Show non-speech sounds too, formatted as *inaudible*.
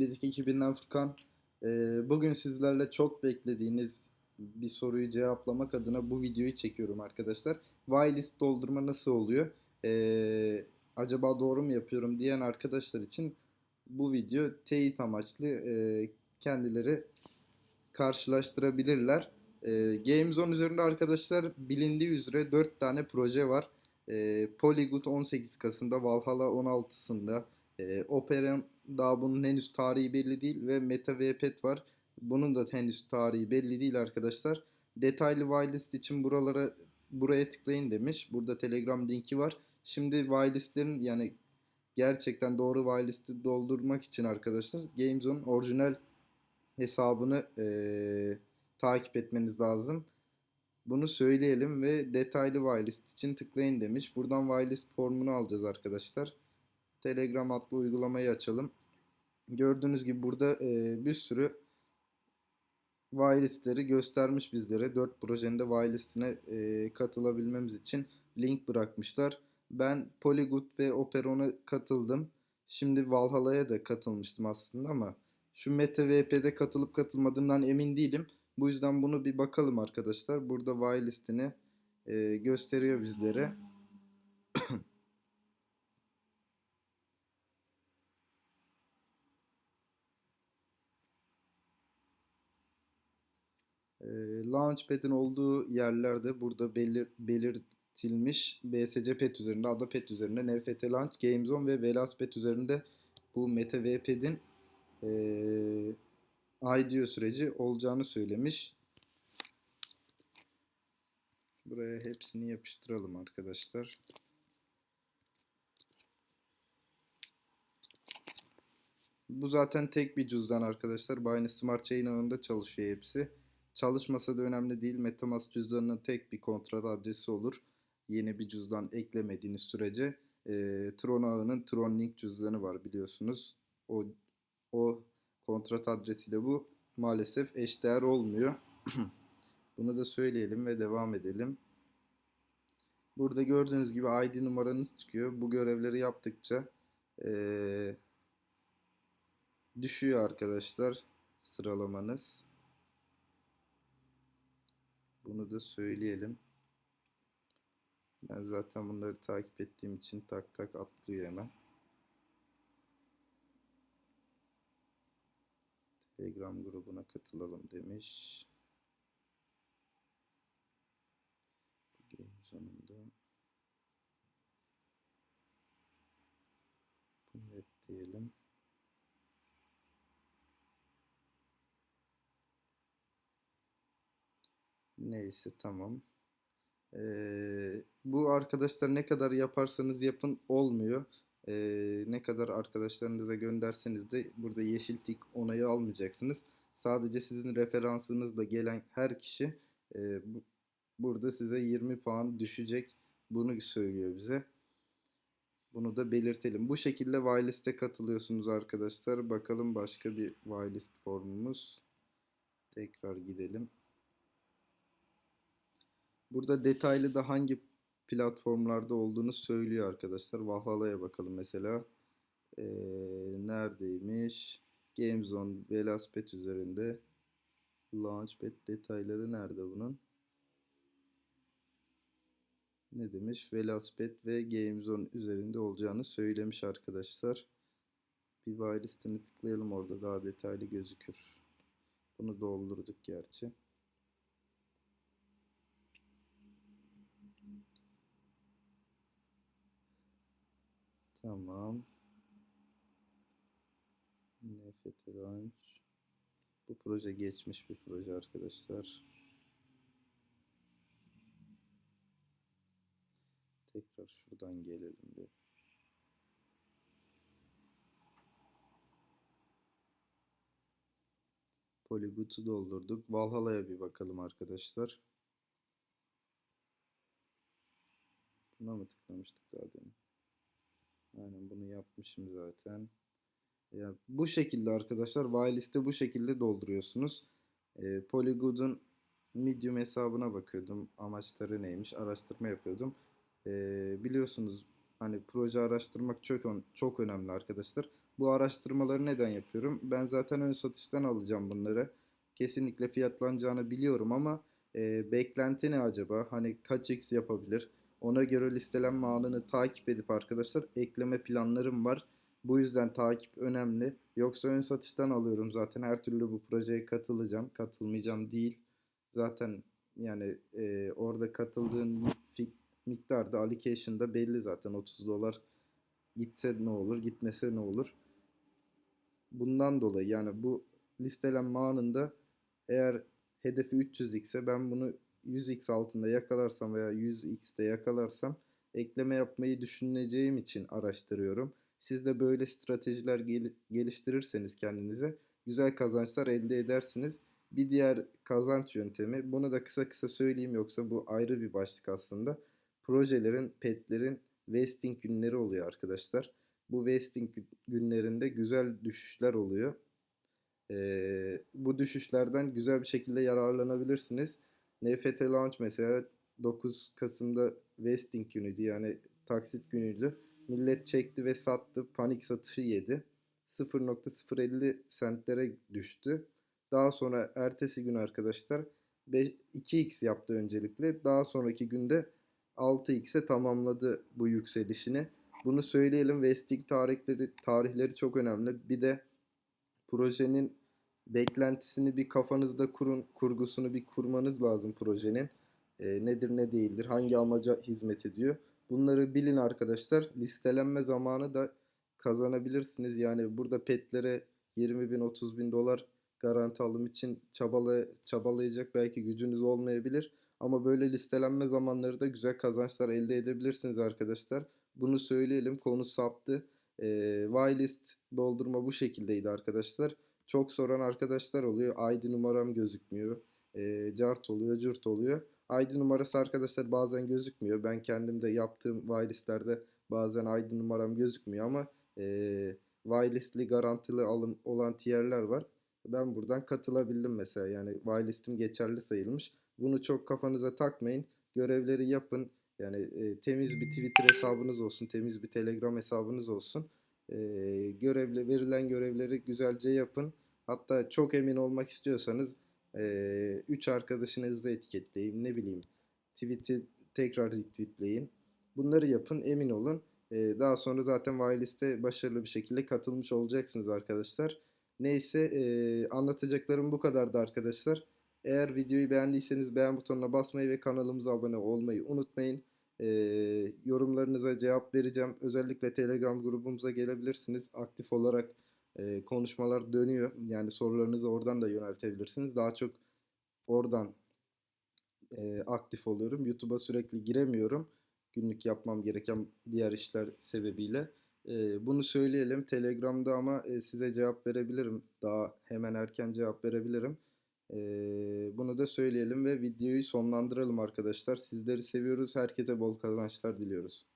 Dedik ekibinden Furkan. Ee, bugün sizlerle çok beklediğiniz bir soruyu cevaplamak adına bu videoyu çekiyorum arkadaşlar. Whitelist doldurma nasıl oluyor? Ee, acaba doğru mu yapıyorum diyen arkadaşlar için bu video teyit amaçlı e, kendileri karşılaştırabilirler. E, GameZone üzerinde arkadaşlar bilindiği üzere 4 tane proje var. Polygut 18 Kasım'da, Valhalla 16'sında, e, Operam daha bunun henüz tarihi belli değil ve Meta VPet var. Bunun da henüz tarihi belli değil arkadaşlar. Detaylı whitelist için buralara buraya tıklayın demiş. Burada Telegram linki var. Şimdi whitelistlerin yani gerçekten doğru whitelist'i doldurmak için arkadaşlar GameZone orijinal hesabını eee, takip etmeniz lazım. Bunu söyleyelim ve detaylı whitelist için tıklayın demiş. Buradan whitelist formunu alacağız arkadaşlar. Telegram adlı uygulamayı açalım. Gördüğünüz gibi burada eee, bir sürü whitelistleri göstermiş bizlere. 4 projenin de whitelistine eee, katılabilmemiz için link bırakmışlar. Ben Polygut ve Operon'a katıldım. Şimdi Valhalla'ya da katılmıştım aslında ama şu Meta VP'de katılıp katılmadığımdan emin değilim. Bu yüzden bunu bir bakalım arkadaşlar. Burada whitelistini eee, gösteriyor bizlere. E, Launchpad'in olduğu yerlerde burada belir, belirtilmiş BSC Pet üzerinde, Ada Pet üzerinde, NFT Launch, GameZone ve Velas Pet üzerinde bu Meta VP'nin e, IDO süreci olacağını söylemiş. Buraya hepsini yapıştıralım arkadaşlar. Bu zaten tek bir cüzdan arkadaşlar. Binance Smart Chain ağında çalışıyor hepsi. Çalışmasa da önemli değil. Metamask cüzdanının tek bir kontrat adresi olur. Yeni bir cüzdan eklemediğiniz sürece. E, Tron ağının Tron Link cüzdanı var biliyorsunuz. O o kontrat adresiyle bu maalesef eşdeğer olmuyor. *clears throat* Bunu da söyleyelim ve devam edelim. Burada gördüğünüz gibi ID numaranız çıkıyor. Bu görevleri yaptıkça eee, düşüyor arkadaşlar sıralamanız. Bunu da söyleyelim. Ben zaten bunları takip ettiğim için tak tak atlıyor hemen. Telegram grubuna katılalım demiş. Game sonunda. Bunu hep diyelim. Neyse tamam. Ee, bu arkadaşlar ne kadar yaparsanız yapın olmuyor. Ee, ne kadar arkadaşlarınıza gönderseniz de burada yeşil tik onayı almayacaksınız. Sadece sizin referansınızla gelen her kişi e, bu, burada size 20 puan düşecek. Bunu söylüyor bize. Bunu da belirtelim. Bu şekilde whitelist'e katılıyorsunuz arkadaşlar. Bakalım başka bir whitelist formumuz. Tekrar gidelim. Burada detaylı da hangi platformlarda olduğunu söylüyor arkadaşlar. Valhalla'ya bakalım mesela. Ee, neredeymiş? GameZone, Velaspet üzerinde. Launchpad detayları nerede bunun? Ne demiş? Velaspet ve GameZone üzerinde olacağını söylemiş arkadaşlar. Bir whitelist'ini tıklayalım orada daha detaylı gözükür. Bunu doldurduk gerçi. Tamam. NFT Launch. Bu proje geçmiş bir proje arkadaşlar. Tekrar şuradan gelelim bir. Polygut'u doldurduk. Valhalla'ya bir bakalım arkadaşlar. Buna mı tıklamıştık daha demin? Aynen bunu yapmışım zaten. Ya bu şekilde arkadaşlar whitelist'i bu şekilde dolduruyorsunuz. E, Polygod'un Medium hesabına bakıyordum. Amaçları neymiş? Araştırma yapıyordum. E, biliyorsunuz hani proje araştırmak çok çok önemli arkadaşlar. Bu araştırmaları neden yapıyorum? Ben zaten ön satıştan alacağım bunları. Kesinlikle fiyatlanacağını biliyorum ama e, beklenti ne acaba? Hani kaç x yapabilir? Ona göre listelenme anını takip edip arkadaşlar ekleme planlarım var. Bu yüzden takip önemli. Yoksa ön satıştan alıyorum zaten. Her türlü bu projeye katılacağım. Katılmayacağım değil. Zaten yani e, orada katıldığın fi- miktar da allocation'da belli zaten. 30 dolar gitse ne olur, gitmese ne olur. Bundan dolayı yani bu listelenme anında eğer hedefi 300x ise ben bunu 100x altında yakalarsam veya 100x'te yakalarsam ekleme yapmayı düşüneceğim için araştırıyorum. Siz de böyle stratejiler gel- geliştirirseniz kendinize güzel kazançlar elde edersiniz. Bir diğer kazanç yöntemi, bunu da kısa kısa söyleyeyim yoksa bu ayrı bir başlık aslında. Projelerin, petlerin vesting günleri oluyor arkadaşlar. Bu vesting gü- günlerinde güzel düşüşler oluyor. Ee, bu düşüşlerden güzel bir şekilde yararlanabilirsiniz. NFT Launch mesela 9 Kasım'da vesting günüydü yani taksit günüydü. Millet çekti ve sattı. Panik satışı yedi. 0.050 sentlere düştü. Daha sonra ertesi gün arkadaşlar 5 2x yaptı öncelikle. Daha sonraki günde 6x'e tamamladı bu yükselişini. Bunu söyleyelim. Vesting tarihleri tarihleri çok önemli. Bir de projenin beklentisini bir kafanızda kurun, kurgusunu bir kurmanız lazım projenin. E, nedir ne değildir, hangi amaca hizmet ediyor. Bunları bilin arkadaşlar. Listelenme zamanı da kazanabilirsiniz. Yani burada petlere 20 bin 30 bin dolar garanti alım için çabala, çabalayacak belki gücünüz olmayabilir. Ama böyle listelenme zamanları da güzel kazançlar elde edebilirsiniz arkadaşlar. Bunu söyleyelim. Konu saptı. E, whitelist doldurma bu şekildeydi arkadaşlar. Çok soran arkadaşlar oluyor. ID numaram gözükmüyor. E, cart oluyor, cürt oluyor. ID numarası arkadaşlar bazen gözükmüyor. Ben kendim de yaptığım whitelistlerde bazen ID numaram gözükmüyor ama e, whitelistli garantili alın, olan tierler var. Ben buradan katılabildim mesela. Yani whitelistim geçerli sayılmış. Bunu çok kafanıza takmayın. Görevleri yapın. Yani e, temiz bir Twitter hesabınız olsun, temiz bir Telegram hesabınız olsun. E, görevle verilen görevleri güzelce yapın. Hatta çok emin olmak istiyorsanız 3 arkadaşınızı etiketleyin. Ne bileyim tweet'i tekrar retweetleyin. Bunları yapın emin olun. E, daha sonra zaten whitelist'e başarılı bir şekilde katılmış olacaksınız arkadaşlar. Neyse e, anlatacaklarım bu kadardı arkadaşlar. Eğer videoyu beğendiyseniz beğen butonuna basmayı ve kanalımıza abone olmayı unutmayın. Ee, yorumlarınıza cevap vereceğim. Özellikle Telegram grubumuza gelebilirsiniz. Aktif olarak e, konuşmalar dönüyor. Yani sorularınızı oradan da yöneltebilirsiniz. Daha çok oradan e, aktif oluyorum. YouTube'a sürekli giremiyorum. Günlük yapmam gereken diğer işler sebebiyle. E, bunu söyleyelim. Telegram'da ama e, size cevap verebilirim. Daha hemen erken cevap verebilirim. Bunu da söyleyelim ve videoyu sonlandıralım arkadaşlar. Sizleri seviyoruz. Herkese bol kazançlar diliyoruz.